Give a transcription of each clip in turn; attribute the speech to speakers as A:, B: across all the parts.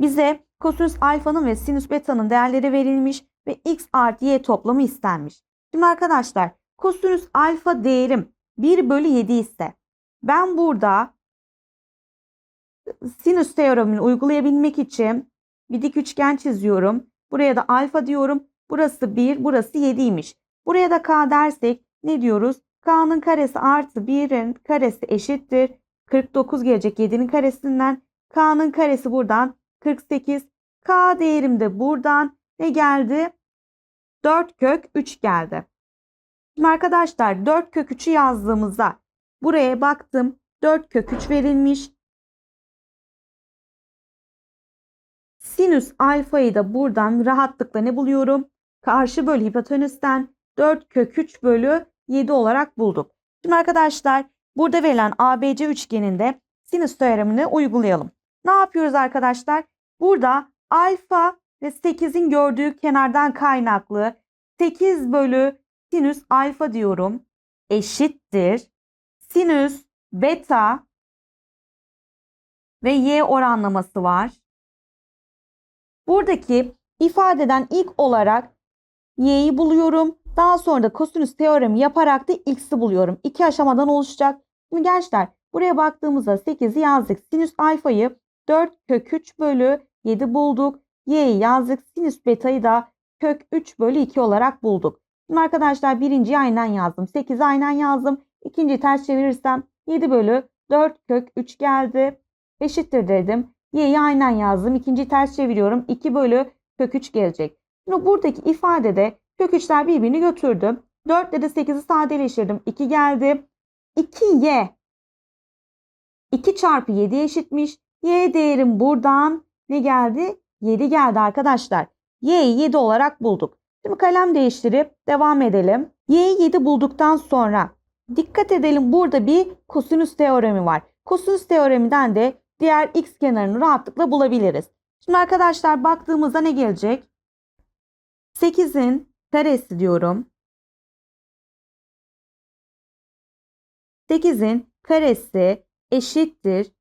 A: Bize kosinüs alfanın ve sinüs betanın değerleri verilmiş ve x artı y toplamı istenmiş. Şimdi arkadaşlar kosinüs alfa değerim 1 bölü 7 ise ben burada sinüs teoremini uygulayabilmek için bir dik üçgen çiziyorum. Buraya da alfa diyorum. Burası 1, burası 7'ymiş. Buraya da k dersek ne diyoruz? k'nın karesi artı 1'in karesi eşittir. 49 gelecek 7'nin karesinden. k'nın karesi buradan 48. k değerim de buradan ne geldi? 4 kök 3 geldi. Şimdi arkadaşlar 4 kök 3'ü yazdığımızda buraya baktım. 4 kök 3 verilmiş. Sinüs alfayı da buradan rahatlıkla ne buluyorum? Karşı bölü hipotenüsten 4 kök 3 bölü 7 olarak bulduk. Şimdi arkadaşlar burada verilen ABC üçgeninde sinüs teoremini uygulayalım. Ne yapıyoruz arkadaşlar? Burada alfa ve 8'in gördüğü kenardan kaynaklı 8 bölü sinüs alfa diyorum. Eşittir. Sinüs beta ve y oranlaması var. Buradaki ifadeden ilk olarak y'yi buluyorum. Daha sonra da kosinüs teoremi yaparak da x'i buluyorum. İki aşamadan oluşacak. Şimdi gençler buraya baktığımızda 8'i yazdık. Sinüs alfayı 4 kök 3 bölü 7 bulduk. Y'yi yazdık. Sinüs betayı da kök 3 bölü 2 olarak bulduk. Şimdi arkadaşlar birinciyi aynen yazdım. 8'i aynen yazdım. İkinciyi ters çevirirsem 7 bölü 4 kök 3 geldi. Eşittir dedim. Y'yi aynen yazdım. İkinciyi ters çeviriyorum. 2 bölü kök 3 gelecek. Şimdi buradaki ifadede kök 3'ler birbirini götürdü. 4 ile de 8'i sadeleştirdim. 2 geldi. 2y 2 çarpı 7 eşitmiş. Y değerim buradan ne geldi? 7 geldi arkadaşlar. Y'yi 7 olarak bulduk. Şimdi kalem değiştirip devam edelim. Y'yi 7 bulduktan sonra dikkat edelim burada bir kosinüs teoremi var. Kosinüs teoreminden de diğer x kenarını rahatlıkla bulabiliriz. Şimdi arkadaşlar baktığımızda ne gelecek? 8'in karesi diyorum. 8'in karesi eşittir.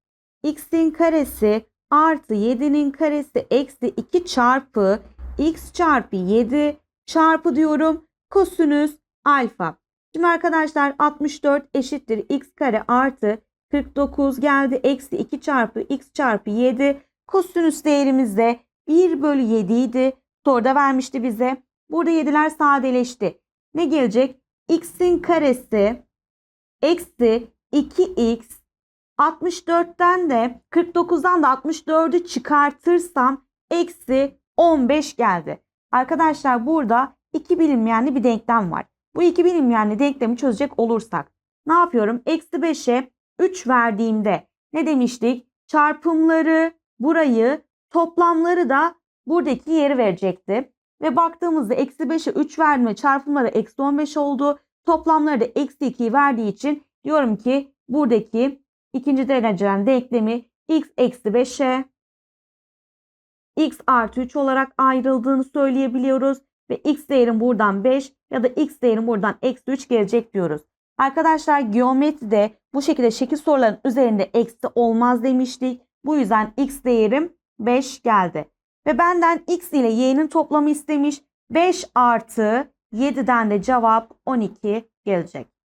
A: x'in karesi artı 7'nin karesi eksi 2 çarpı x çarpı 7 çarpı diyorum kosinüs alfa. Şimdi arkadaşlar 64 eşittir x kare artı 49 geldi. Eksi 2 çarpı x çarpı 7. Kosinüs değerimiz de 1 bölü 7 idi. Soruda vermişti bize. Burada 7'ler sadeleşti. Ne gelecek? x'in karesi eksi 2x 64'ten de 49'dan da 64'ü çıkartırsam eksi 15 geldi. Arkadaşlar burada iki bilinmeyenli bir denklem var. Bu iki bilinmeyenli denklemi çözecek olursak ne yapıyorum? Eksi 5'e 3 verdiğimde ne demiştik? Çarpımları burayı toplamları da buradaki yeri verecekti. Ve baktığımızda eksi 5'e 3 verdim ve çarpımları eksi 15 oldu. Toplamları da eksi 2'yi verdiği için diyorum ki buradaki ikinci dereceden denklemi x eksi 5'e x artı 3 olarak ayrıldığını söyleyebiliyoruz. Ve x değerim buradan 5 ya da x değerim buradan eksi 3 gelecek diyoruz. Arkadaşlar geometride bu şekilde şekil soruların üzerinde eksi olmaz demiştik. Bu yüzden x değerim 5 geldi. Ve benden x ile y'nin toplamı istemiş. 5 artı 7'den de cevap 12 gelecek.